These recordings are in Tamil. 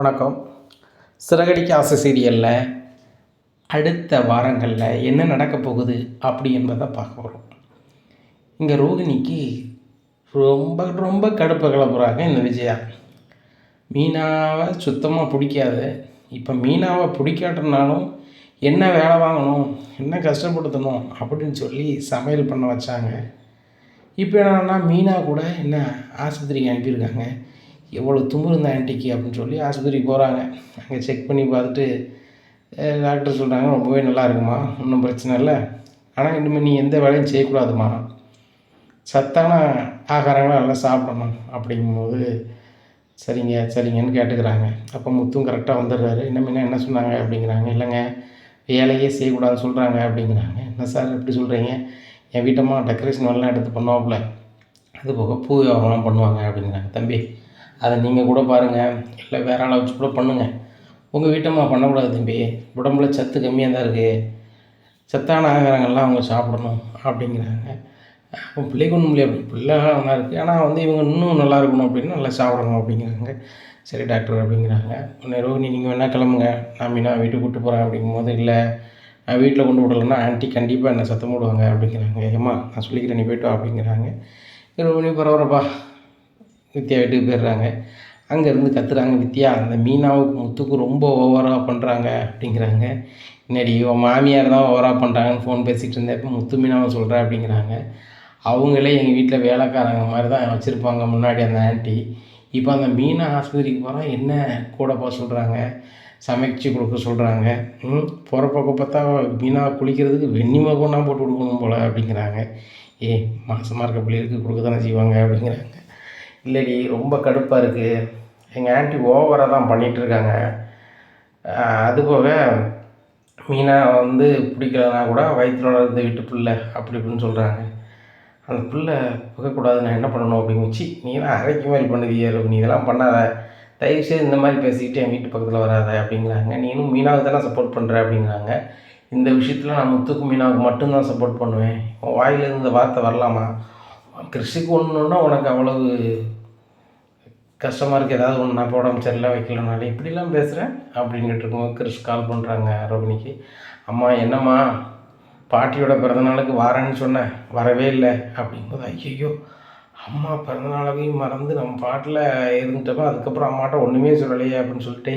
வணக்கம். சிறகடிக்கு ஆசை சீரியலில் அடுத்த வாரங்களில் என்ன நடக்க போகுது அப்படி என்பதை பார்க்க போகிறோம் இங்கே ரோகிணிக்கு ரொம்ப ரொம்ப கடுப்பை கிளப்புறாங்க இந்த விஜயா. மீனாவை சுத்தமாக பிடிக்காது. இப்போ மீனாவை பிடிக்காட்டனாலும் என்ன வேலை வாங்கணும் என்ன கஷ்டப்படுத்தணும் அப்படின்னு சொல்லி சமையல் பண்ண வச்சாங்க. இப்போ என்னன்னா மீனா கூட என்ன ஆஸ்பத்திரிக்கு அனுப்பியிருக்காங்க. எவ்வளோ தும்பு இருந்த ஆன்ட்டிக்கு அப்படின்னு சொல்லி ஆஸ்பத்திரிக்கு போகிறாங்க அங்கே செக் பண்ணி பார்த்துட்டு டாக்டர் சொல்கிறாங்க ரொம்பவே நல்லா இருக்குமா? ஒன்றும் பிரச்சனை இல்லை. ஆனால் இனிமேல் நீ எந்த வேலையும் செய்யக்கூடாதுமா? சத்தான ஆகாரங்களை நல்லா சாப்பிடணும். அப்படிங்கும்போது சரிங்க சரிங்கன்னு கேட்டுக்கிறாங்க. அப்போ முத்தும் கரெக்டாக வந்துடுறாரு. இன்னும் என்ன சொன்னாங்க? அப்படிங்கிறாங்க. இல்லைங்க வேலையே செய்யக்கூடாதுன்னு சொல்கிறாங்க அப்படிங்கிறாங்க. என்ன சார் எப்படி சொல்கிறீங்க என் வீட்டம்மா டெக்கரேஷன் வேலைலாம் எடுத்து பண்ணுவாப்புல. அது போக பூ வியாபாரம் பண்ணுவாங்க. அப்படிங்கிறாங்க. தம்பி அதை நீங்கள் கூட பாருங்கள் இல்லை வேற ஆளை வச்சு கூட பண்ணுங்கள் உங்கள் வீட்டம்மா பண்ணக்கூடாது தம்பி. உடம்புல சத்து கம்மியாக தான் இருக்குது சத்தான ஆகாரங்கள்லாம் அவங்க சாப்பிடணும் அப்படிங்கிறாங்க. அப்போ பிள்ளைக்கு ஒன்றும் இல்லையா? பிள்ளை நல்லா இருக்குது ஆனால் வந்து இவங்க இன்னும் நல்லா இருக்கணும் அப்படின்னு நல்லா சாப்பிடணும் அப்படிங்கிறாங்க. சரி டாக்டர் அப்படிங்கிறாங்க. உடனே ரோகிணி நீங்கள் வேணால் கிளம்புங்க. நான் மீனா வீட்டுக்கு கூப்பிட்டு போகிறேன் அப்படிங்கும்போது இல்லை. நான் வீட்டில் கொண்டு விடலைன்னா ஆன்ட்டி கண்டிப்பாக என்னை சத்தம் போடுவாங்க அப்படிங்கிறாங்க. ஏம்மா நான் சொல்லிக்கிறேன் நீ போய்ட்டு அப்படிங்கிறாங்க. ரோகிணி பரவாயில்லப்பா. வித்யா வீட்டுக்கு போயிடுறாங்க. அங்கேருந்து கத்துறாங்க வித்யா அந்த மீனாவுக்கு முத்துக்கு ரொம்ப ஓவராக பண்ணுறாங்க அப்படிங்கிறாங்க. என்னடி உன் மாமியார் தான் ஓவராக பண்ணுறாங்கன்னு ஃபோன் பேசிகிட்டு இருந்தேன் இப்போ முத்து மீனாவை சொல்கிறேன் அப்படிங்கிறாங்க. அவங்களே எங்கள் வீட்டில் வேலைக்காரங்க மாதிரி தான் வச்சுருப்பாங்க முன்னாடி அந்த ஆண்டி இப்போ அந்த மீனா ஆஸ்பத்திரிக்கு போகிறோம் என்ன கூட போக சொல்கிறாங்க சமைச்சு கொடுக்க சொல்கிறாங்க ம் போகிற பக்கம் பார்த்தா மீனா குளிக்கிறதுக்கு வெந்நி கொண்டா போட்டு கொடுக்கணும் போல் அப்படிங்கிறாங்க. ஏ மாதமாக இருக்க பிள்ளைகளுக்கு கொடுக்க தானே செய்வாங்க அப்படிங்கிறாங்க. இல்லைடி ரொம்ப கடுப்பாக இருக்குது எங்கள் ஆண்டி ஓவராக தான் பண்ணிகிட்டு இருக்காங்க அது போக மீனா வந்து பிடிக்கலனா கூட வயிற்றுல வளர்ந்த விட்டு பிள்ளை அப்படி இப்படின்னு சொல்கிறாங்க அந்த பிள்ளை புகக்கூடாது நான் என்ன பண்ணணும் அப்படின்னு வச்சு நீ தான் அரைக்கு மாதிரி பண்ணுதியே நீ இதெல்லாம் பண்ணாத. தயவுசெய்து இந்த மாதிரி பேசிக்கிட்டு என் வீட்டு பக்கத்தில் வராத அப்படிங்கிறாங்க. நீனும் மீனாவுக்கு தானே சப்போர்ட் பண்ணுற அப்படிங்கிறாங்க. இந்த விஷயத்தில் நான் முத்துக்கு மீனாவுக்கு மட்டும்தான் சப்போர்ட் பண்ணுவேன். வாயிலிருந்து இந்த வார்த்தை வரலாமா? கிருஷிக்கு ஒன்றுன்னா உனக்கு அவ்வளவு கஷ்டமாக இருக்குது ஏதாவது ஒன்று நான் உடம்பு சரியில்லை வைக்கலனாலே இப்படிலாம் பேசுகிறேன் அப்படின்னு இருக்கும்போது கிறிஸ் கால் பண்ணுறாங்க ரோகிணிக்கு அம்மா என்னம்மா? பாட்டியோட பிறந்தநாளுக்கு வரேன்னு சொன்னேன் வரவே இல்லை அப்படிங்கும்போது ஐயோ அம்மா பிறந்தநாளையும் மறந்து நம்ம பாட்டில் இருந்துட்டோமோ அதுக்கப்புறம் அம்மாட்ட ஒன்றுமே சொல்லலையே அப்படின்னு சொல்லிட்டு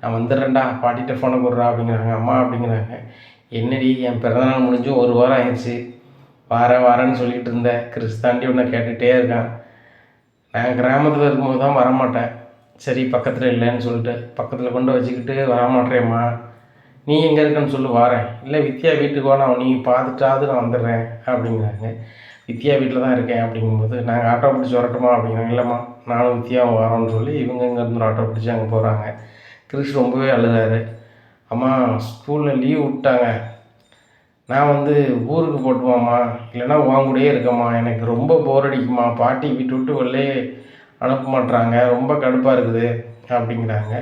நான் வந்துடுறேன்டா பாட்டிகிட்ட ஃபோனை போடுறா அப்படிங்கிறாங்க அம்மா அப்படிங்கிறாங்க. என்னடி என் பிறந்தநாள் முடிஞ்சும் ஒரு வாரம் ஆயிடுச்சு. வாரேன் வாரன்னு சொல்லிட்டு இருந்தேன் கிறிஸ்தாண்டி தாண்டி கேட்டுகிட்டே இருக்கான். நான் கிராமத்தில் இருக்கும்போது தான் வரமாட்டேன். சரி பக்கத்தில் இல்லைன்னு சொல்லிட்டு பக்கத்தில் கொண்டு வச்சுக்கிட்டு வரமாட்டேம்மா நீ எங்கே இருக்கன்னு சொல்லு வாரேன். இல்லை வித்யா வீட்டுக்கு வா நான் நீ பார்த்துட்டாவது நான் வந்துடுறேன் அப்படிங்கிறாங்க. வித்யா வீட்டில் தான் இருக்கேன் அப்படிங்கும்போது நாங்கள் ஆட்டோ பிடிச்சி வரட்டுமா அப்படிங்கிறாங்க. இல்லைம்மா நானும் வித்யாவும் வரோன்னு சொல்லி இவங்க இங்கேருந்து ஆட்டோ பிடிச்சி அங்கே போகிறாங்க கிறிஸ் ரொம்பவே அழுதாரு அம்மா ஸ்கூலில் லீவ் விட்டாங்க. நான் வந்து ஊருக்கு போட்டுவாம்மா. இல்லைன்னா உன் கூடயே இருக்கம்மா. எனக்கு ரொம்ப போர் அடிக்குமா பாட்டி வீட்டு விட்டு வெளிலே அனுப்ப மாட்றாங்க. ரொம்ப கடுப்பாக இருக்குது அப்படிங்கிறாங்க.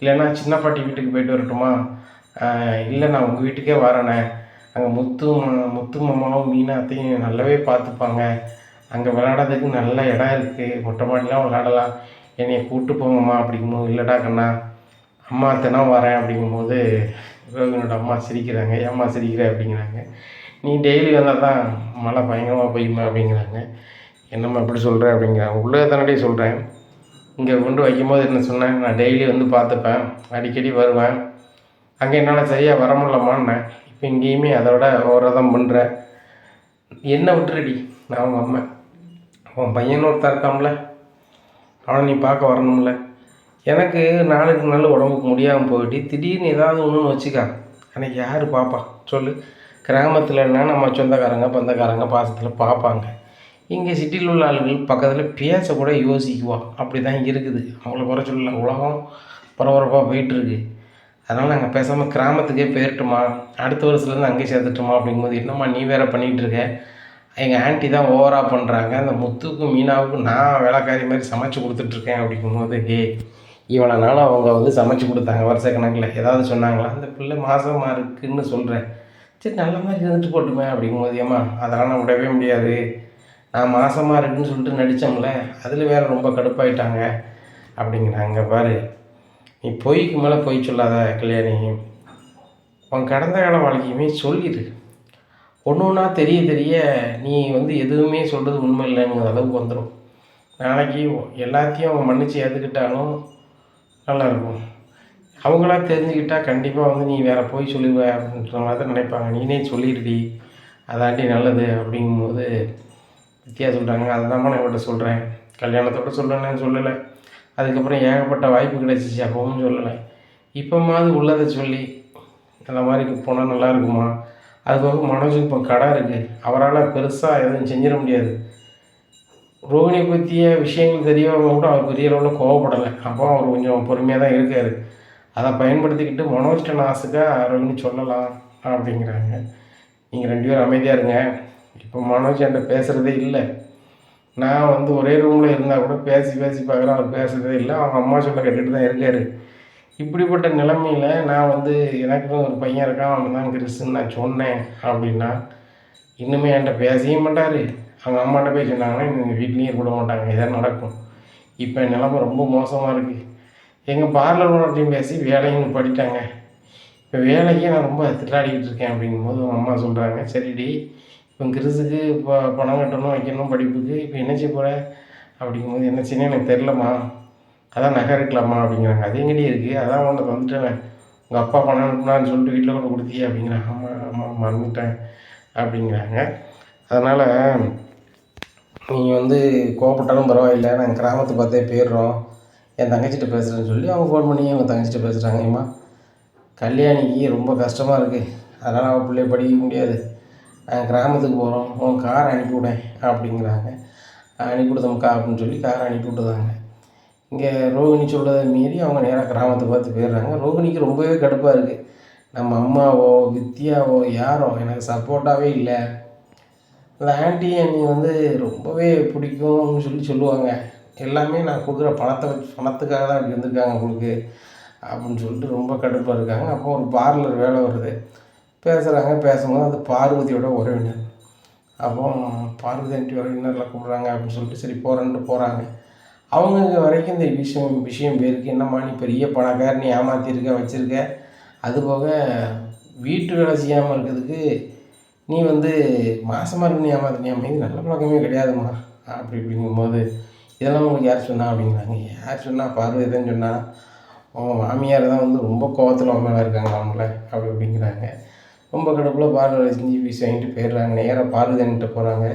இல்லைன்னா சின்ன பாட்டி வீட்டுக்கு போயிட்டு வரட்டுமா? இல்லை நான் உங்கள் வீட்டுக்கே வரேனே. அங்கே முத்து முத்து மாமாவும் மீனாத்தையும் நல்லாவே பார்த்துப்பாங்க. அங்கே விளையாடுறதுக்கு நல்ல இடம் இருக்குது மொட்டை மாடிலாம் விளையாடலாம். என்னைய கூப்பிட்டு போங்கம்மா அப்படிங்கும்போது இல்லைடா கண்ணா அம்மா தினம் வரேன் அப்படிங்கும்போது ரோகினோட அம்மா சிரிக்கிறாங்க ஏம்மா சிரிக்கிற? அப்படிங்கிறாங்க. நீ டெய்லி வந்தால் தான் மழை பயங்கரமாக பெய்யுமா அப்படிங்கிறாங்க. என்னம்மா எப்படி சொல்கிற அப்படிங்கிறாங்க. உள்ளே தானே சொல்கிறேன் இங்கே கொண்டு வைக்கும்போது என்ன சொன்னேன்? நான் டெய்லி வந்து பார்த்துப்பேன். அடிக்கடி வருவேன். அங்கே என்னால் சரியாக வர முடியலமான்னேன் இப்போ இங்கேயுமே அதை விட ஓவராக தான் பண்ணுறேன் என்ன விட்டுருடி? நான் அவங்க அம்மா உன் பையன் ஒருத்தன் இருக்காம்ல அவனை நீ பார்க்க வரணும்ல. எனக்கு நாளுக்கு நாள் உடம்புக்கு முடியாமல் போயிட்டு திடீர்னு ஏதாவது ஒன்றுன்னு வச்சுக்கா. அன்னைக்கு யார் பார்ப்பா சொல்லு. கிராமத்தில்னா நம்ம சொந்தக்காரங்க பந்தக்காரங்க பாசத்தில் பார்ப்பாங்க இங்கே சிட்டியில் உள்ள ஆளுகள் பக்கத்தில் பேசக்கூட யோசிக்குவா. அப்படி தான் இருக்குது. அவங்கள குறை சொல்லல. உலகம் பரபரப்பாக போயிட்டுருக்கு. அதனால் நாங்கள் பேசாமல் கிராமத்துக்கே போயிட்டுமா அடுத்த வருஷத்துலேருந்து அங்கேயே சேர்த்துட்டுமா அப்படிங்கும்போது என்னம்மா நீ வேற பண்ணிகிட்டு இருக்க? எங்கள் ஆண்டி தான் ஓவராக பண்ணுறாங்க அந்த முத்துக்கும் மீனாவுக்கும் நான் வேலைக்காரி மாதிரி சமைச்சு கொடுத்துட்ருக்கேன் அப்படிங்கும்போது ஏ இவ்வளோ நாள் அவங்க வந்து சமைச்சு கொடுத்தாங்க வருஷ கணக்கில் ஏதாவது சொன்னாங்களா? அந்த பிள்ளை மாதமாக இருக்குன்னு சொல்கிறேன் சரி நல்ல மாதிரி இருந்துட்டு போட்டுமே அப்படிங்கும்போது ஏம்மா அதெல்லாம் நான் விடவே முடியாது. நான் மாதமாக இருக்குன்னு சொல்லிட்டு நடித்தோம்ல அதில் வேறு ரொம்ப கடுப்பாயிட்டாங்க. அப்படிங்கிறாங்க பாரு. நீ பொய்க்கு மேலே பொய் சொல்லாத கல்யாணி. உன் கடந்த கால வாழ்க்கையுமே சொல்லிடு ஒன்று ஒன்றா தெரிய தெரிய நீ வந்து எதுவுமே சொல்கிறது உண்மை இல்லைங்கிற அளவுக்கு வந்துடும் நாளைக்கு எல்லாத்தையும் அவங்க மன்னித்து ஏற்றுக்கிட்டாலும் நல்லாயிருக்கும். அவங்களா தெரிஞ்சுக்கிட்டால் கண்டிப்பாக வந்து நீ வேறு போய் சொல்லிடுவ அப்படின்ற மாதிரி தான் நினைப்பாங்க. நீனே சொல்லிடுடி அதாண்டி நல்லது அப்படிங்கும்போது வித்தியா சொல்கிறாங்க அதை தான் நான் இவர்கிட்ட சொல்கிறேன் கல்யாணத்தோட சொல்லணும்னு சொல்லலை. அதுக்கப்புறம் ஏகப்பட்ட வாய்ப்பு கிடைச்சிச்சு. அப்பவும் சொல்லலை. இப்போமாவது உள்ளதை சொல்லி அந்த மாதிரி போனால் நல்லா இருக்குமா? அது போக மனோஜுக்கு இப்போ கடை இருக்குது அவரால் பெருசாக எதுவும் செஞ்சிட முடியாது. ரோஹிணி பற்றிய விஷயங்கள் தெரியவங்க கூட அவர் பெரிய அளவில் கோவப்படலை. அப்போ அவர் கொஞ்சம் பொறுமையாக தான் இருக்கார். அதை பயன்படுத்திக்கிட்டு மனோஜ்ட நாசுக்காக ரோஹிணி சொல்லலாம் அப்படிங்கிறாங்க. நீங்கள் ரெண்டு பேரும் அமைதியாக இருங்க. இப்போ மனோஜ் என்கிட்ட பேசுகிறதே இல்லை. நான் வந்து ஒரே ரூமில் இருந்தால் கூட பேசி பேசி பார்க்குறேன். அவர் பேசுகிறதே இல்லை. அவங்க அம்மா சொல்ல கேட்டுட்டு தான் இருக்கார். இப்படிப்பட்ட நிலைமையில் நான் வந்து எனக்குன்னு ஒரு பையன் இருக்கான். அவன் தான் கிறிஸ்துன்னு நான் சொன்னேன் அப்படின்னா இன்னுமே என்கிட்ட பேசவே மாட்டார். அவங்க அம்மாட்ட போய் சொன்னாங்கன்னா எங்கள் வீட்லேயே விட மாட்டாங்க. இதான் நடக்கும். இப்போ நிலமை ரொம்ப மோசமாக இருக்குது எங்கள் பார்லர் ஓனர்ட்டையும் பேசி வேலையும் படிட்டாங்க. இப்போ வேலைக்கே நான் ரொம்ப திட்டாடிக்கிட்டு இருக்கேன் அப்படிங்கும்போது அவங்க அம்மா சொல்கிறாங்க சரிடி இப்போ கிறிஸுக்கு இப்போ பணம் கட்டணும் வைக்கணும் படிப்புக்கு இப்போ என்ன செய்ய போகிற அப்படிங்கும்போது என்ன செய்யணும் எனக்கு தெரிலம்மா அதான் நகை இருக்கலாமா அப்படிங்கிறாங்க. அது எங்கடி இருக்குது அதான் உன்னை வந்துட்டேன் உங்கள் அப்பா பணம் அனுப்புனான்னு சொல்லிட்டு வீட்டில் கொண்டு கொடுத்தியே அப்படிங்கிறாங்க ஆமாம் ஆமாம் மறந்துட்டேன் அப்படிங்கிறாங்க. அதனால் நீங்கள் வந்து கோவப்பட்டாலும் பரவாயில்லை நாங்கள் கிராமத்தை பார்த்தே போயிடுறோம். என் தங்கச்சிட்ட பேசுகிறேன்னு சொல்லி அவங்க ஃபோன் பண்ணி அவங்க தங்கச்சிட்ட பேசுகிறாங்க ஏம்மா கல்யாணிக்கு ரொம்ப கஷ்டமாக இருக்குது அதனால் அவள் பிள்ளைய படிக்க முடியாது. நாங்கள் கிராமத்துக்கு போகிறோம் உன் கார் அனுப்பிவிடேன் அப்படிங்கிறாங்க. அனுப்பிவிடுதம்க்கா அப்படின்னு சொல்லி காரை அனுப்பிவிட்டுதாங்க இங்கே ரோகிணி சொல்கிறத மீறி அவங்க நேராக கிராமத்தை பார்த்து போயிடுறாங்க. ரோகிணிக்கு ரொம்பவே கடுப்பாக இருக்குது நம்ம அம்மாவோ வித்யாவோ யாரோ எனக்கு சப்போர்ட்டாகவே இல்லை. அந்த ஆன்ட்டி என்னை வந்து ரொம்பவே பிடிக்கும்னு சொல்லி சொல்லுவாங்க. எல்லாமே நான் கொடுக்குற பணத்தை வச்சு பணத்துக்காக தான் அப்படி வந்திருக்காங்க உங்களுக்கு அப்படின்னு சொல்லிட்டு ரொம்ப கடுப்பாக இருக்காங்க. அப்போ ஒரு பார்லர் வேலை வருது. பேசுகிறாங்க பேசும்போது அது பார்வதியோட உறவினர். அப்போ பார்வதி ஆண்டி உறவினரில் கூப்பிட்றாங்க அப்படின்னு சொல்லிட்டு சரி போகிறேன்ட்டு போகிறாங்க அவங்க வரைக்கும் இந்த விஷயம் விஷயம் பேருக்கு என்னம்மா நீ பெரிய பணக்காரன் நீ ஏமாற்றிருக்க வச்சுருக்க. அதுபோக வீட்டு வேலை செய்யாமல் இருக்கிறதுக்கு நீ வந்து மாதமாக இருக்கு நீ ஏமாத்தினியாமா இது நல்ல பழக்கமே கிடையாதும்மா. அப்படி இப்படிங்கும்போது இதெல்லாம் உங்களுக்கு யார் சொன்னா அப்படிங்கிறாங்க. யார் சொன்னால் பார்வதி தான் சொன்னா உன் மாமியார் தான் வந்து ரொம்ப கோவத்தில் உன் மேலே இருக்காங்க அவங்கள. அப்படி அப்படிங்கிறாங்க ரொம்ப கடுப்பில் பார்வதி செஞ்சு பீஸ் வாங்கிட்டு போயிடுறாங்க. நேராக பார்வதி போகிறாங்க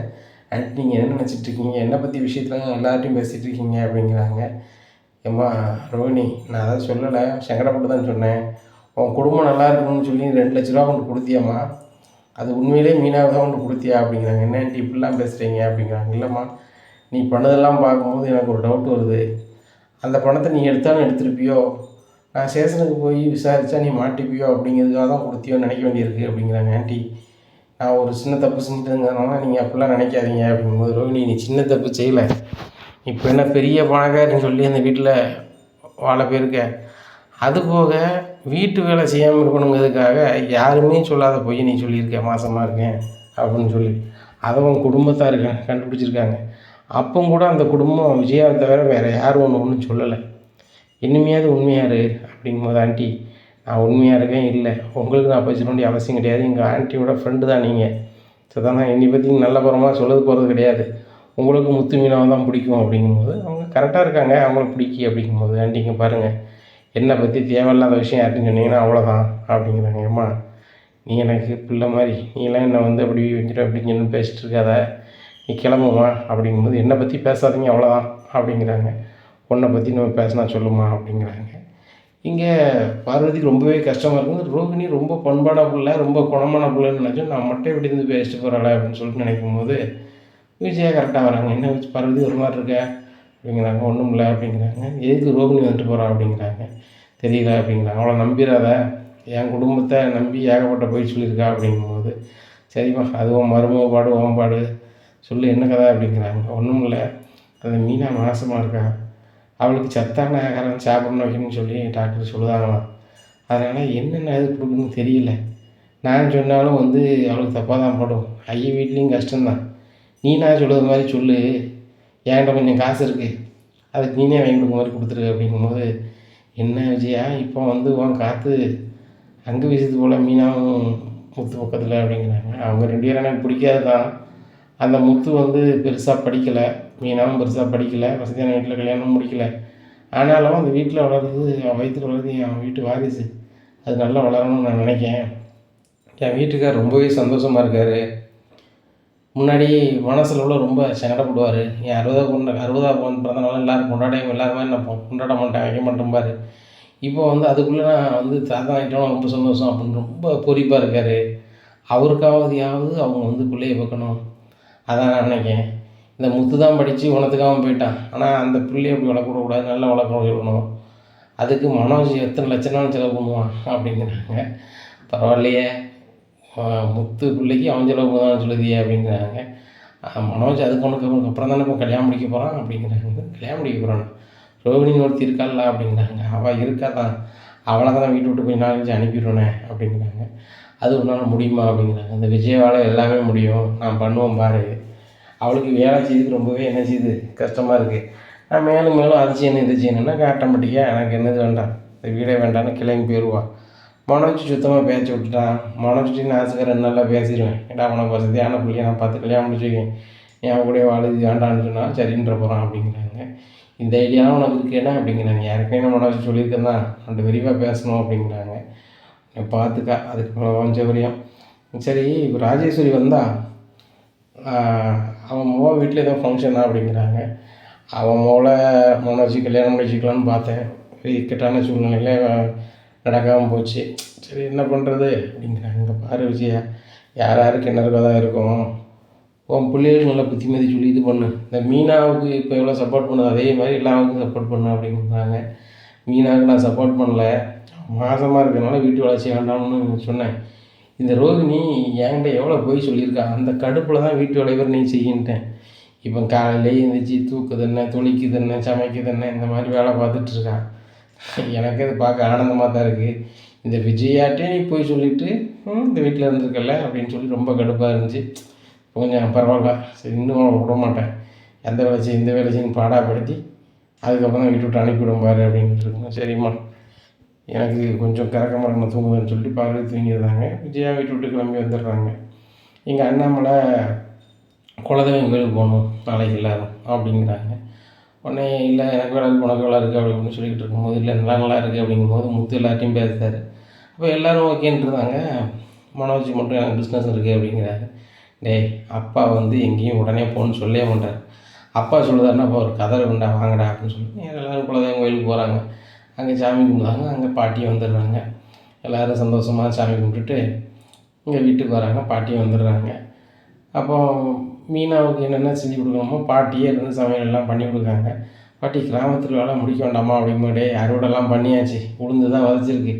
அண்ட் நீங்கள் என்ன நினச்சிட்டு இருக்கீங்க? என்னை பற்றி விஷயத்தில் எல்லார்ட்டையும் பேசிகிட்டு இருக்கீங்க? அப்படிங்கிறாங்க. ஏம்மா ரோஹிணி நான் அதான் சொல்லலை. சங்கடப்பட்டு தான் சொன்னேன். உன் குடும்பம் நல்லா இருக்கணும்னு சொல்லி ரெண்டு லட்ச ரூபா கொண்டு கொடுத்தியம்மா. அது உண்மையிலே மீனாக தான் ஒன்று கொடுத்தியா அப்படிங்கிறாங்க. என்ன ஆண்டி இப்படிலாம் பேசுகிறீங்க அப்படிங்கிறாங்க. இல்லைம்மா நீ பண்ணதெல்லாம் பார்க்கும்போது எனக்கு ஒரு டவுட் வருது. அந்த பணத்தை நீ எடுத்தாலும் எடுத்திருப்பியோ? நான் ஸ்டேஷனுக்கு போய் விசாரித்தா நீ மாட்டிப்பியோ அப்படிங்கிறதுக்காக தான் கொடுத்தியோன்னு நினைக்க வேண்டியிருக்கு அப்படிங்கிறாங்க ஆண்டி. நான் ஒரு சின்ன தப்பு செஞ்சுட்டேங்கிறதுனால நீங்கள் அப்படிலாம் நினைக்காதீங்க அப்படிங்கும்போது ரோஹிணி நீ சின்ன தப்பு செய்யலை. இப்போ என்ன பெரிய பணக்காரன்னு சொல்லி அந்த வீட்டில் வாழ போயிருக்க. அது போக வீட்டு வேலை செய்யாமல் இருக்கணுங்கிறதுக்காக யாருமே சொல்லாத பொய் நீ சொல்லியிருக்க மாசமாக இருக்கேன் அப்படின்னு சொல்லி. அதை உன் குடும்பத்தார் கண்டுபிடிச்சிருக்காங்க. அப்போ கூட அந்த குடும்பம் விஜயாவை தவிர வேறு யாரும் ஒன்று ஒன்றும் சொல்லலை. இனிமையாவது உண்மையாரு அப்படிங்கும்போது ஆண்டி நான் உண்மையாக இருக்கேன் இல்லை. உங்களுக்கு நான் பேச வேண்டிய அவசியம் கிடையாது. எங்கள் ஆண்டியோட ஃப்ரெண்டு தான் நீங்கள் ஸோ தான் நான் என்னை பற்றி நல்ல புறமாக சொல்லது போகிறது கிடையாது. உங்களுக்கு முத்து மீனாவை தான் பிடிக்கும் அப்படிங்கும்போது அவங்க கரெக்டாக இருக்காங்க. அவங்கள பிடிக்கி அப்படிங்கும்போது ஆண்டிங்க பாருங்கள் என்னை பற்றி தேவையில்லாத விஷயம் யார்ட்டும் சொன்னீங்கன்னா அவ்வளோதான் அப்படிங்கிறாங்க. ஏம்மா நீ எனக்கு பிள்ளை மாதிரி நீலாம் என்னை வந்து அப்படி வச்சுட்டு அப்படின்னு பேசிட்டு இருக்காத. நீ கிளம்புமா அப்படிங்கும்போது என்னை பற்றி பேசாதீங்க அவ்வளோதான் அப்படிங்கிறாங்க. உன்னை பற்றி நம்ம பேசினா சொல்லுமா அப்படிங்கிறாங்க. இங்கே பார்வதிக்கு ரொம்பவே கஷ்டமாக இருக்குது ரோகிணி ரொம்ப பண்பாடாக பிள்ளை ரொம்ப குணமான பிள்ளைன்னு நினச்சோம் நான் மட்டும் இப்படி இருந்து பேசிட்டு போகிறாளே அப்படின்னு சொல்லிட்டு நினைக்கும் போது விஜயா கரெக்டாக வராங்க. என்ன பார்வதி ஒரு மாதிரி இருக்க? அப்படிங்கிறாங்க. ஒன்றும் இல்லை அப்படிங்கிறாங்க. எதுக்கு ரோகிணி வந்துட்டு போகிறா அப்படிங்கிறாங்க. தெரியல அப்படிங்கிறாங்க. அவளை நம்பிடாத என் குடும்பத்தை நம்பி ஏகப்பட்ட போய் சொல்லியிருக்கா அப்படிங்கும்போது சரிம்மா அதுவும் மருமக பாடு ஓம்பாடு சொல்லு என்ன கதை அப்படிங்கிறாங்க. ஒன்றும் இல்லை. அந்த மீனா மாசமாக இருக்கா? அவளுக்கு சத்தான ஆகாரம் சாப்பிடணும் வைக்கணும்னு சொல்லி டாக்டர் சொல்லுதாங்களாம். அதனால் என்னென்ன இது கொடுக்குன்னு தெரியல. நான் சொன்னாலும் வந்து அவளுக்கு தப்பாக தான் படும். ஐய வீட்லேயும் கஷ்டம்தான். நீ நான் சொல்கிறது மாதிரி சொல்லு. என்கிட்ட கொஞ்சம் காசு இருக்குது அதுக்கு நீனே வாங்கிட்டு மாதிரி கொடுத்துரு அப்படிங்கும்போது என்ன விஜயா இப்போ வந்து உன் காற்று அங்கே வீசுது போல் மீனாவும் முத்து பக்கத்தில் அப்படிங்கிறாங்க. அவங்க ரெண்டு பேரும் எனக்கு பிடிக்காது தான் அந்த முத்து வந்து பெருசாக படிக்கலை. மீனாவும் பெருசாக படிக்கலை. வசதியான வீட்டில் கல்யாணம் முடிக்கலை. ஆனாலும் அந்த வீட்டில் வளர்றது அவன் வயிற்றுல வளர்றது என் வீட்டு வாரிசு. அது நல்லா வளரணும்னு நான் நினைக்கிறேன். என் வீட்டுக்கார் ரொம்பவே சந்தோஷமாக இருக்கார். முன்னாடி மனசளவில் ரொம்ப சங்கடப்படுவார். என் அறுபதா கொண்ட அறுபதா பொண்ணு பிறந்தனால எல்லோரும் கொண்டாட எல்லாருமே நான் கொண்டாட மாட்டேன் வைக்க மாட்டேன் இப்போ வந்து அதுக்குள்ளே நான் வந்து தாத்தா ஆகிட்டோம் ரொம்ப சந்தோஷம் அப்படின்னு ரொம்ப பொறிப்பாக இருக்கார். அவருக்காவதையாவது அவங்க வந்து பிள்ளைய வைக்கணும் அதான் நான் நினைக்கிறேன். இந்த முத்து தான் படித்து உனத்துக்காகவும் போயிட்டான். ஆனால் அந்த பிள்ளைய அப்படி வளர்க்கக்கூடாது நல்லா வளர்க்க இருக்கணும். அதுக்கு மனோஜ் எத்தனை லட்சம் செலவு பண்ணுவான்? அப்படிங்கிறாங்க பரவாயில்லையே. முத்து பிள்ளைக்கு அவன் செலவு சொல்லுதியே அப்படிங்கிறாங்க. மனோஜ் அதுக்கு உனக்கு உனக்கு அப்புறம் தானே இப்போ கல்யாணம் முடிக்க போகிறான் அப்படிங்கிறாங்க. கல்யாணம் முடிக்க போகிறான் ரோகிணின்னு ஒருத்தி இருக்காள்ல அப்படிங்கிறாங்க. அவள் இருக்கா தான். அவளை தான் வீட்டு விட்டு போய் நாலஞ்சு அனுப்பிடுவேனே அப்படிங்கிறாங்க. அது உன்னால் முடியுமா அப்படிங்கிறாங்க. அந்த விஜயவால் எல்லாமே முடியும். நான் பண்ணுவேன் பாரு. அவளுக்கு வேலை செய்யுது ரொம்பவே. என்ன செய்யுது? கஷ்டமாக இருக்குது நான் மேலும் மேலும் அது செய்யணும் இது செய்யணும்னா ஆட்டோமேட்டிக்காக எனக்கு என்னது வேண்டாம். இந்த வீடே வேண்டாம்னு கிளம்பி போயிடுவா மனோஜ் சுத்தமாக பேச்சு விட்டுட்டான் மனோஜ்ட்டு நான் ஆசைக்கு ரெண்டு நாளில் பேசிடுவேன். ஏடா உனக்கு வசதியான பிள்ளைய நான் பார்த்து கல்யாணம் முடிச்சுக்கேன் என் கூட வாழுது வேண்டான்னு சொன்னால் சரின்ற போகிறான் அப்படிங்கிறாங்க. இந்த ஐடியாவும் உனக்கு இருக்கேனா அப்படிங்கிறாங்க. யாருக்குமே நான் மனோஜ் சொல்லியிருக்கேன் தான் ரெண்டு விரிவாக பேசணும் அப்படிங்கிறாங்க. பார்த்துக்கா. அதுக்கு கொஞ்சம் வரையும் சரி இப்போ ராஜேஸ்வரி வந்தா அவன் மோ வீட்டில் ஏதோ ஃபங்க்ஷனா அப்படிங்கிறாங்க. அவன் மோளை மனோஜி கல்யாணம் முடிச்சிக்கலான்னு பார்த்தேன். இக்கட்டான சூழ்நிலையில் நடக்காமல் போச்சு. சரி என்ன பண்ணுறது அப்படிங்கிறாங்க அங்கே பாரு விஜயா. யார் யாருக்கு என்ன இருக்கோ தான் இருக்கும். உன் பிள்ளைகளுக்கு நல்லா புத்திமதி சொல்லி இது பண்ணு. இந்த மீனாவுக்கு இப்போ எவ்வளோ சப்போர்ட் பண்ணுது? அதே மாதிரி எல்லாருக்கும் சப்போர்ட் பண்ணு அப்படிங்கிறாங்க. மீனாவுக்கு நான் சப்போர்ட் பண்ணல. மாதமாக இருக்கிறனால வீட்டு வேலை செய்ய வேண்டாம்னு சொன்னேன். இந்த ரோகிணி என்கிட்ட எவ்வளோ போய் சொல்லியிருக்கா? அந்த கடுப்பில் தான் வீட்டு வேலையை நீ செய்யின்ட்டேன். இப்போ காலையிலே எழுந்திரிச்சி தூக்குது என்ன துளிக்குது என்ன சமைக்குது என்ன இந்த மாதிரி வேலை பார்த்துட்டு இருக்கா எனக்கு அது பார்க்க ஆனந்தமாக தான் இருக்குது இந்த விஜயாட்டே நீ போய் சொல்லிவிட்டு இந்த வீட்டில் இருந்திருக்கல அப்படின்னு சொல்லி ரொம்ப கடுப்பாக இருந்துச்சு. கொஞ்சம் பரவாயில்ல சரி இன்னும் விட மாட்டேன். எந்த வேலை இந்த வேலை செய்யும் பாடாப்படுத்தி அதுக்கப்புறம் தான் வீட்டு விட்டு அனுப்பிவிடும் பாரு அப்படின்ட்டு இருக்கோம் சரிம்மா. எனக்கு கொஞ்சம் கறக்க மரணம் தூங்குதுன்னு சொல்லிட்டு பார்வை தூங்கிடுறாங்க விஜயா வீட்டு விட்டு கிளம்பி வந்துடுறாங்க. எங்கள் அண்ணாமலை குலதெய்வம் கோயிலுக்கு போகணும் நாளைக்கு எல்லாரும் அப்படிங்கிறாங்க. உடனே இல்லை எனக்கு வேலை உனக்கு வேலை இருக்குது அப்படி அப்படின்னு சொல்லிக்கிட்டு இருக்கும்போது இல்லை நல்லா நல்லா இருக்குது அப்படிங்கும்போது முத்து எல்லார்ட்டையும் பேசுகிறாரு அப்போ எல்லோரும் ஓகேன்ட்டு இருந்தாங்க மனோஜ் மட்டும் எனக்கு பிஸ்னஸ் இருக்குது அப்படிங்கிறாரு. டேய் அப்பா வந்து எங்கேயும் உடனே போகணுன்னு சொல்லவே மாட்டார். அப்பா சொல்லுதாருன்னா அப்போ ஒரு கதரை உண்டா வாங்கடா அப்படின்னு சொல்லி எல்லோரும் குலதெய்வம் கோயிலுக்கு போகிறாங்க அங்கே சாமி கும்பிடுறாங்க அங்கே பாட்டியும் வந்துடுறாங்க. எல்லோரும் சந்தோஷமாக சாமி கும்பிட்டுட்டு இங்கே வீட்டுக்கு வராங்க. பாட்டியும் வந்துடுறாங்க. அப்போ மீனாவுக்கு என்னென்ன செஞ்சு கொடுக்கணுமோ பாட்டியே இருந்து சமையல் எல்லாம் பண்ணி கொடுக்காங்க பாட்டி கிராமத்தில் வேலை முடிக்க வேண்டாமா அப்படிங்கும்போதே அறுவடைலாம் பண்ணியாச்சு. உளுந்து தான் வதச்சிருக்கு.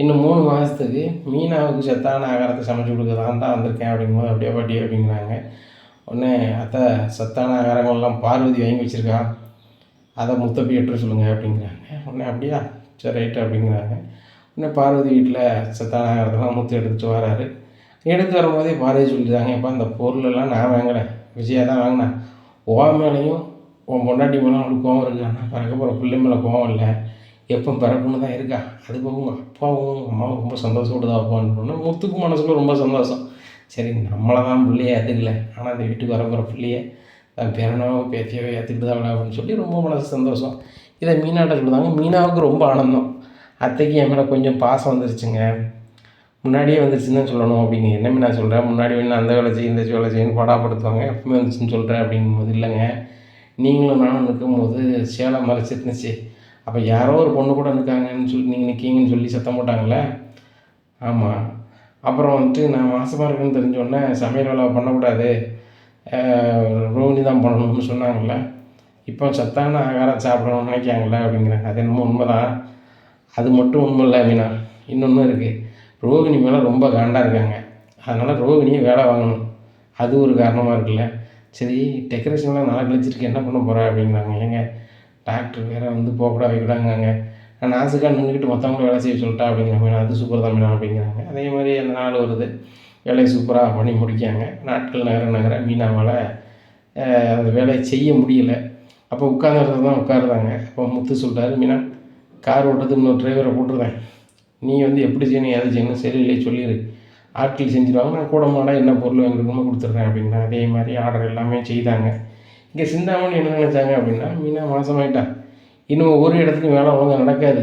இன்னும் மூணு மாதத்துக்கு மீனாவுக்கு சத்தான ஆகாரத்தை சமைச்சு கொடுக்க தான் வந்திருக்கேன் அப்படிங்கும்போது அப்படியே பாட்டி அப்படிங்கிறாங்க. உடனே அத்தை சத்தான ஆகாரங்கள்லாம் பார்வதி வாங்கி வச்சுருக்கான் அதை முத்தப்பி எட்டு சொல்லுங்கள் அப்படிங்கிறாங்க. உடனே அப்படியா? சரி ரைட்டு அப்படிங்கிறாங்க. உடனே பார்வதி வீட்டில் சத்தான ஆகாரத்தெல்லாம் முத்து எடுத்துகிட்டு வராரு. எடுத்து வரும்போதே பாரதி சொல்லிட்டாங்க இப்போ அந்த பொருளெல்லாம் நான் வாங்கலை. விஜயா தான் வாங்கினேன் ஓ மேலேயும் உன் பொண்டாட்டி மேலே அவனுக்கு கோவம் இருக்கு. ஆனால் பிறக்க போகிற பிள்ளை மேலே கோவம் இல்லை. எப்போ பிறப்புன்னு தான் இருக்கா? அது போக உங்கள் அப்பாவும் உங்கள் அம்மாவும் ரொம்ப சந்தோஷப்பட்டு தான் அப்பான்னு முத்துக்கு மனசுக்குள்ள ரொம்ப சந்தோஷம். சரி நம்மளை தான் பிள்ளைய ஏற்றுக்கல ஆனால் அந்த வீட்டுக்கு வர போகிற பிள்ளைய தான் பேரனோ பேத்தியோ ஏற்றுக்கிட்டு தான் அப்படின்னு சொல்லி ரொம்ப மனசு சந்தோஷம். இதை மீனாட்ட சொல்லுதாங்க மீனாவுக்கு ரொம்ப ஆனந்தம். அத்தைக்கு என் மேலே கொஞ்சம் பாசம் வந்துருச்சுங்க. முன்னாடியே வந்துருச்சுன்னு தான் சொல்லணும் அப்படிங்க என்ன மீனா சொல்கிறேன் முன்னாடி வேணும் அந்த வேலை செய்யும் இந்த வேலை செய்யணும் படாப்படுத்துவாங்க. எப்பவுமே வந்துச்சுன்னு சொல்கிறேன் அப்படிங்கும்போது இல்லைங்க. நீங்களும் நானும் நிற்கும்போது சேலை மறைச்சிருந்துச்சு. அப்போ யாரோ ஒரு பொண்ணு கூட நிற்காங்கன்னு சொல்லி நீங்கள் நிற்கீங்கன்னு சொல்லி சத்தம் போட்டாங்களே? ஆமாம் அப்புறம் வந்துட்டு நான் மாசமாக இருக்குன்னு தெரிஞ்சோடனே சமையல் வேலை பண்ணக்கூடாது. ரோஹினி தான் பண்ணணும்னு சொன்னாங்கள இப்போ சத்தான ஆகாரம் சாப்பிடணும்னு நினைக்காங்களே அப்படிங்கிறாங்க. அது என்னமோ உண்மைதான். அது மட்டும் உண்மை இல்லை மீனா. இன்னொன்று இருக்குது ரோகிணி மேலே ரொம்ப காண்டாக இருக்காங்க. அதனால் ரோகிணியை வேலை வாங்கணும். அது ஒரு காரணமாக இருக்குல்ல. சரி டெக்கரேஷன்லாம் நல்லா கழிச்சிருக்கு. என்ன பண்ண போகிறா அப்படிங்கிறாங்க. ஏங்க டாக்டர் வேறு வந்து போகக்கூடாது வைக்கூடாங்காங்க நான் நாசுக்காக நின்றுக்கிட்டு மற்றவங்கள வேலை செய்ய சொல்லிட்டா அப்படிங்கிறாங்க அது சூப்பர் தான் மீனா அப்படிங்கிறாங்க. அதே மாதிரி அந்த நாள் வருது. வேலையை சூப்பராக பண்ணி முடிக்காங்க நாட்கள் நகர நகர மீனாவால் அந்த வேலையை செய்ய முடியல. அப்போ உட்காந்துறது தான் உட்காருதாங்க அப்போ முத்து சொல்லிட்டாரு மீனா கார் ஓட்டுறது இன்னொரு டிரைவரை போட்டுருந்தேன். நீ வந்து எப்படி செய்யணும் எதை செய்யணும் சரியில்லையே சொல்லிடு ஆட்கள் செஞ்சுருவாங்க நான் கூட மாடா என்ன பொருள் வாங்கிருக்கணுமோ கொடுத்துட்றேன் அப்படின்னா அதே மாதிரி ஆர்டர் எல்லாமே செய்தாங்க. இங்கே சிந்தாமணி என்ன நினச்சாங்க அப்படின்னா மீனா மாதமாயிட்டா இன்னும் ஒரு இடத்துலையும் வேலை ஒழுங்காக நடக்காது.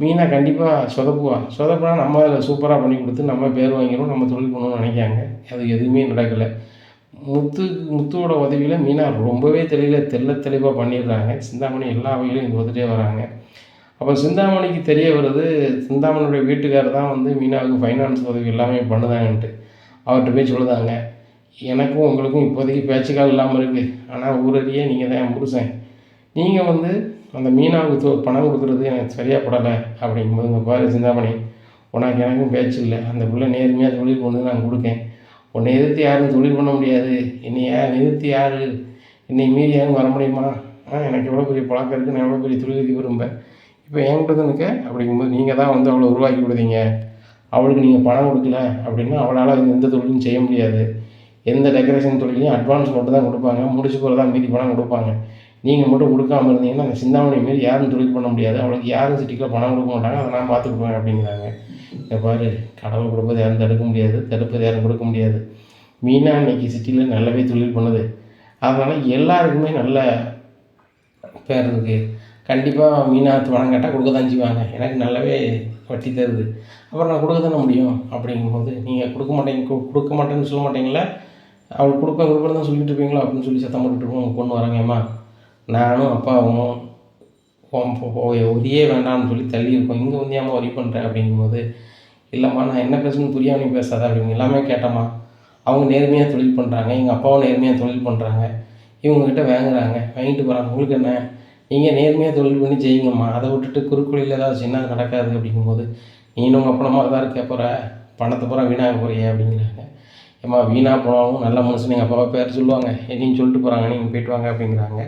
மீனா கண்டிப்பாக சொதப்புவா. சொதப்புனா நம்ம அதில் சூப்பராக பண்ணி கொடுத்து நம்ம பேர் வாங்கிடும் நம்ம தொழில் பண்ணணும்னு நினைக்காங்க. அது எதுவுமே நடக்கலை. முத்து முத்துவோட உதவியில் மீனா ரொம்பவே தெளிவில் தெள்ள தெளிவாக பண்ணிடுறாங்க. சிந்தாமணி எல்லா வகையிலும் இங்கே வந்துட்டே வராங்க. அப்போ சிந்தாமணிக்கு தெரிய வருது சிந்தாமணியுடைய வீட்டுக்காரர் தான் வந்து மீனாவுக்கு ஃபைனான்ஸ் உதவி எல்லாமே பண்ணுதாங்கன்ட்டு அவர்கிட்ட போய் சொல்லுதாங்க எனக்கும் உங்களுக்கும் இப்போதைக்கு பேச்சுக்கால் இல்லாமல் இருக்குது ஆனால் ஊரடியே நீங்கள் தான் என் புருஷன். நீங்கள் வந்து அந்த மீனாவுக்கு பணம் கொடுக்குறது எனக்கு சரியாக படலை. அப்படிங்கும்போது இங்கே பாரு சிந்தாமணி உனக்கு எனக்கும் பேச்சு இல்லை. அந்த பிள்ளை நேர்மையாக தொழில் கொண்டு நான் கொடுக்கேன். உன்னை எதிர்த்து யாரும் தொழில் பண்ண முடியாது. என்னை யார் எதிர்த்து யார்? என்னை மீறி யாரும் வர முடியுமா? ஆ எனக்கு எவ்வளோ பெரிய பழக்கம் இருக்குது நான் எவ்வளோ பெரிய தொழில் விரும்பேன் இப்போ என்கிட்ட தான் அப்படிங்கும்போது நீங்கள் தான் வந்து அவளை உருவாக்கி கொடுத்தீங்க. அவளுக்கு நீங்கள் பணம் கொடுக்கல அப்படின்னா அவளால் எந்த தொழிலும் செய்ய முடியாது. எந்த டெக்கரேஷன் தொழிலையும் அட்வான்ஸ் மட்டும் தான் கொடுப்பாங்க. முடிச்சு போகிறதா மீதி பணம் கொடுப்பாங்க. நீங்கள் மட்டும் கொடுக்காம இருந்தீங்கன்னா அந்த சிந்தாமணி மாரி யாரும் தொழில் பண்ண முடியாது. அவளுக்கு யாரும் சிட்டிக்கில் பணம் கொடுக்க மாட்டாங்க. அதை நான் பார்த்துக்குவேன் அப்படிங்கிறாங்க. இங்கே பாரு கடவுள் கொடுப்பது யாரும் தடுக்க முடியாது. தடுப்பது யாரும் கொடுக்க முடியாது. மீனா இன்னைக்கு சிட்டியில் நல்லாவே தொழில் பண்ணுது. அதனால் எல்லாருக்குமே நல்ல பேர் இருக்குது கண்டிப்பாக மீனாத்து பணம் கேட்டால் கொடுக்க தான் செய்வாங்க. எனக்கு நல்லாவே வட்டி தருது. அப்புறம் நான் கொடுக்க தானே முடியும்? அப்படிங்கும்போது நீங்கள் கொடுக்க மாட்டேங்க கு- கொடுக்க மாட்டேன்னு சொல்ல மாட்டீங்களா அவள் கொடுக்க கொடுக்கறது தான் சொல்லிட்டு இருப்பீங்களா? அப்படின்னு சொல்லி சத்தம் போட்டுட்டு இருப்போம். கொண்டு வராங்கம்மா நானும் அப்பாவும் போ- போ- வேண்டாம்னு சொல்லி தள்ளி இருக்கோம். இங்கே வந்து ஏமா ஒரி பண்ணுறேன் அப்படிங்கும்போது இல்லைம்மா நான் என்ன பேசணும்னு புரியாம நீ பேசாத. அப்படிங்க எல்லாமே கேட்டம்மா அவங்க நேர்மையாக தொழில் பண்ணுறாங்க எங்கள் அப்பாவும் நேர்மையாக தொழில் பண்ணுறாங்க இவங்ககிட்ட வாங்குறாங்க. வாங்கிட்டு போகிறாங்க உங்களுக்கு என்ன? நீங்கள் நேர்மையாக தொழில் பண்ணி செய்யுங்கம்மா அதை விட்டுட்டு குறுக்குழியில் ஏதாவது சின்ன நடக்காது அப்படிங்கும்போது நீனும் உங்கள் அப்பா தான் இருக்க போகிற பணத்தை பூரா வீணாக போறியே அப்படிங்கிறாங்க. ஏம்மா வீணாக போனாலும் நல்ல மனுஷன் எங்கள் அப்பாவை பேர் சொல்லுவாங்க. என்னையும் சொல்லிட்டு போகிறாங்க நீங்கள் போயிட்டு வாங்க அப்படிங்கிறாங்க.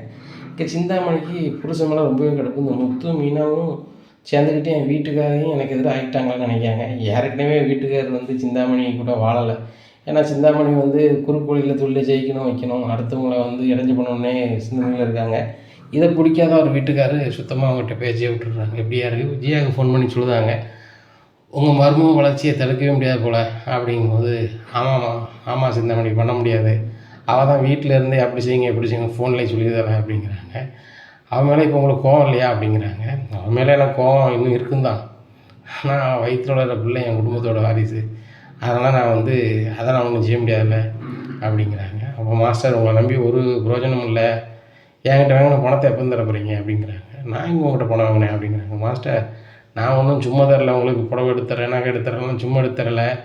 இங்கே சிந்தாமணிக்கு புருஷன் மேலே ரொம்பவே கிடக்கும் இந்த முத்து மீனாவும் சேர்ந்துக்கிட்டு என் வீட்டுக்காரையும் எனக்கு எதிராக ஆகிட்டாங்களான்னு நினைக்காங்க ஏற்கனவே வீட்டுக்காரர் வந்து சிந்தாமணி கூட வாழலை. ஏன்னா சிந்தாமணி வந்து குறுக்கோழியில் தொழிலை ஜெயிக்கணும் வைக்கணும். அடுத்தவங்களை வந்து இடைஞ்சு பண்ணணுன்னே சிந்தனையில் இருக்காங்க. இதை பிடிக்காத ஒரு வீட்டுக்காரர் சுத்தமாக அவங்ககிட்ட பேச்சே விட்டுடுறாங்க. எப்படியா இருக்குது விஜயாவுக்கு ஃபோன் பண்ணி சொல்லுதாங்க. உங்கள் மர்ம வளர்ச்சியை தடுக்கவே முடியாது போல் அப்படிங்கும்போது ஆமாம்மா ஆமாம் சிந்தாமணி பண்ண முடியாது. அவள் தான் வீட்டில் இருந்தே அப்படி செய்யுங்க எப்படி செய்யுங்க ஃபோன்லேயே சொல்லி தரேன் அப்படிங்கிறாங்க. அவன் மேலே இப்போ உங்களுக்கு கோவம் இல்லையா? அப்படிங்கிறாங்க. அவன் மேலே எனக்கு கோவம் இன்னும் இருக்குந்தான். ஆனால் வயிற்றுல பிள்ளை என் குடும்பத்தோட வாரிசு. அதனால் நான் வந்து அதை நான் ஒன்றும் செய்ய முடியாதுல்ல அப்படிங்கிறாங்க. அப்போ மாஸ்டர் உங்களை நம்பி ஒரு பிரயோஜனமும் இல்லை. என்கிட்ட வாங்கின பணத்தை எப்போ தர போகிறீங்க அப்படிங்கிறாங்க. நான் இங்கே உங்கள்கிட்ட பணம் வாங்கினேன்? அப்படிங்கிறாங்க. மாஸ்டர் நான் ஒன்றும் சும்மா தரல. உங்களுக்கு புடவை எடுத்துறேன் நகை எடுத்து சும்மா எடுத்து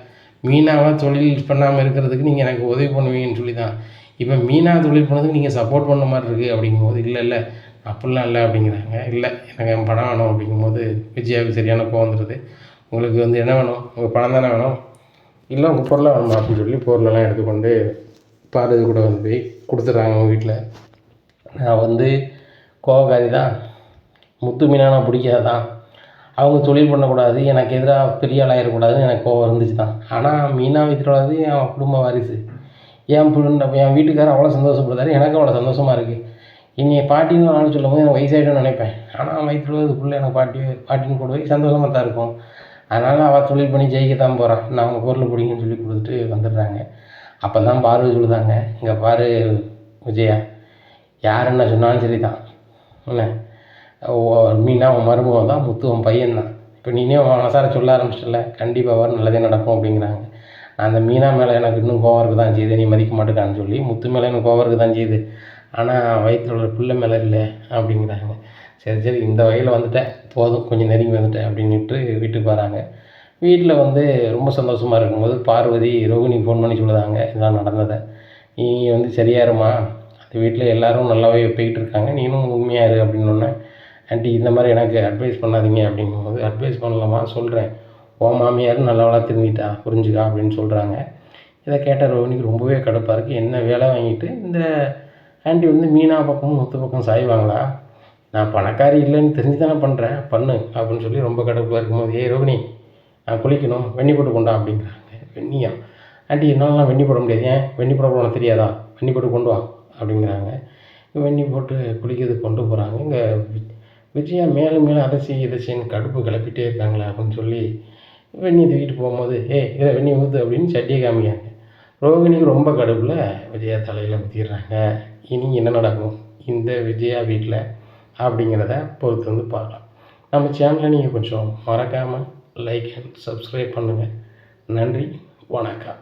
மீனாவாக தொழில் பண்ணாமல் இருக்கிறதுக்கு நீங்கள் எனக்கு உதவி பண்ணுவீங்கன்னு சொல்லி தான் இப்போ மீனா தொழில் பண்ணதுக்கு நீங்கள் சப்போர்ட் பண்ண மாதிரி இருக்குது அப்படிங்கும்போது இல்லை இல்லை. அப்படிலாம் இல்லை. அப்படிங்கிறாங்க. இல்லை. எனக்கு என் பணம் வேணும். அப்படிங்கும்போது விஜயாவுக்கு சரியான கோவம் வந்துடுது உங்களுக்கு வந்து என்ன வேணும்? உங்கள் பணம் தானே வேணும்? இல்லை உங்கள் பொருளாக வேணுமா அப்படின்னு சொல்லி பொருளெல்லாம் எடுத்துக்கொண்டு பாரதி கூட வந்து போய் கொடுத்துட்றாங்க அவங்க வீட்டில். நான் வந்து கோவக்காரி தான் முத்து மீனானா பிடிக்காதான் அவங்க தொழில் பண்ணக்கூடாது எனக்கு எதிராக பெரிய ஆளாயிடக்கூடாதுன்னு எனக்கு கோவம் இருந்துச்சு தான் ஆனால் மீனா வித்துறது என் குடும்ப வாரிசு. என் புள்ள என் வீட்டுக்காரர் அவ்வளோ சந்தோஷப்படுறாரு எனக்கு அவ்வளோ சந்தோஷமாக இருக்குது இனி பாட்டின்னு ஒரு ஆள் சொல்லும்போது எனக்கு வயசாகிடும்னு நினைப்பேன். ஆனால் வயிற்றுல உள்ளது எனக்கு பாட்டி பாட்டின்னு கூட போய் சந்தோஷமாக தான் இருக்கும். அதனால் அவள் தொழில் பண்ணி ஜெயிக்க தான் போகிறான் நான் அவங்க பொருள் பிடிங்கன்னு சொல்லி கொடுத்துட்டு வந்துடுறாங்க. அப்போ தான் பார்வதி சொல்லுதாங்க இங்கே பாரு விஜயா. யார் என்ன சொன்னாலும் சரி தான் என்ன? ஓ- மீனா உன் மருமகன் தான் முத்து உன் பையன் தான். இப்போ நீனே மனசார சொல்ல ஆரம்பிச்சிட்டல கண்டிப்பாக வரும் நல்லதே நடக்கும் அப்படிங்கிறாங்க. அந்த மீனா மேலே எனக்கு இன்னும் கோவம் இருக்க தான் செய்யுது நீ மதிக்க மாட்டேக்கான்னு சொல்லி முத்து மேலே எனக்கு கோவம் இருக்க தான் செய்யுது. ஆனால் வயிற்றில் உள்ள பிள்ளை மேலே இல்லை அப்படிங்கிறாங்க. சரி சரி இந்த வகையில் வந்துட்டேன் போதும் கொஞ்சம் நெருங்கி வந்துட்டேன் அப்படின்னுட்டு வீட்டுக்கு வராங்க. வீட்டில் வந்து ரொம்ப சந்தோஷமாக இருக்கும்போது பார்வதி ரோகிணி ஃபோன் பண்ணி சொல்லுதாங்க இதெல்லாம் நடந்ததை. நீ வந்து சரியாயிருமா அது வீட்டில் எல்லாரும் நல்லாவே போய்கிட்டு இருக்காங்க. நீனும் உண்மையாக இரு அப்படின்னோடனே ஆண்டி இந்த மாதிரி எனக்கு அட்வைஸ் பண்ணாதீங்க அப்படிங்கும்போது அட்வைஸ் பண்ணலாமா? சொல்கிறேன் ஓ மாமியார் நல்லவளாக திரும்பிட்டா புரிஞ்சுக்கா அப்படின்னு சொல்கிறாங்க இதை கேட்ட ரோஹினிக்கு ரொம்பவே கடுப்பாக இருக்குது என்ன வேலை வாங்கிட்டு இந்த ஆண்டி வந்து மீனா பக்கமும் முத்து பக்கம் சாய்வாங்களா? நான் பணக்காரி இல்லைன்னு தெரிஞ்சு தானே பண்ணுறேன் பண்ணு அப்படின்னு சொல்லி ரொம்ப கடுப்பாக இருக்கும்போது ஏ ரோஹினி நான் குளிக்கணும். வெண்ணி போட்டு கொண்டா அப்படிங்கிறாங்க வெண்ணியா? ஆண்டி என்னாலலாம் வெண்ணி போட முடியாது. ஏன்? வெண்ணி போட உனக்கு தெரியாதா? வெண்ணி போட்டு கொண்டு வா. அப்படிங்கிறாங்க. வெந்நீர் போட்டு குளிக்கிறதுக்கு கொண்டு போகிறாங்க இங்கே விஜயா மேலும் மேலும் அதை செய் இதை செய்யணும் கடுப்பு கிளப்பிட்டே இருக்காங்களே அப்படின்னு சொல்லி வெந்நீர் தூக்கிட்டு போகும்போது ஏ இதை வெந்நீர் ஊற்று அப்படின்னு சட்டியை காமிக்காங்க ரோகிணிக்கு ரொம்ப கடுப்பில் விஜயா தலையில் ஊற்றிடுறாங்க இனி என்ன நடக்கும்? இந்த விஜயா வீட்டில் அப்படிங்கிறத பொறுத்து வந்து பார்க்கலாம். நம்ம சேனலை நீங்கள் கொஞ்சம் மறக்காமல் லைக் அண்ட் சப்ஸ்கிரைப் பண்ணுங்கள் நன்றி வணக்கம்.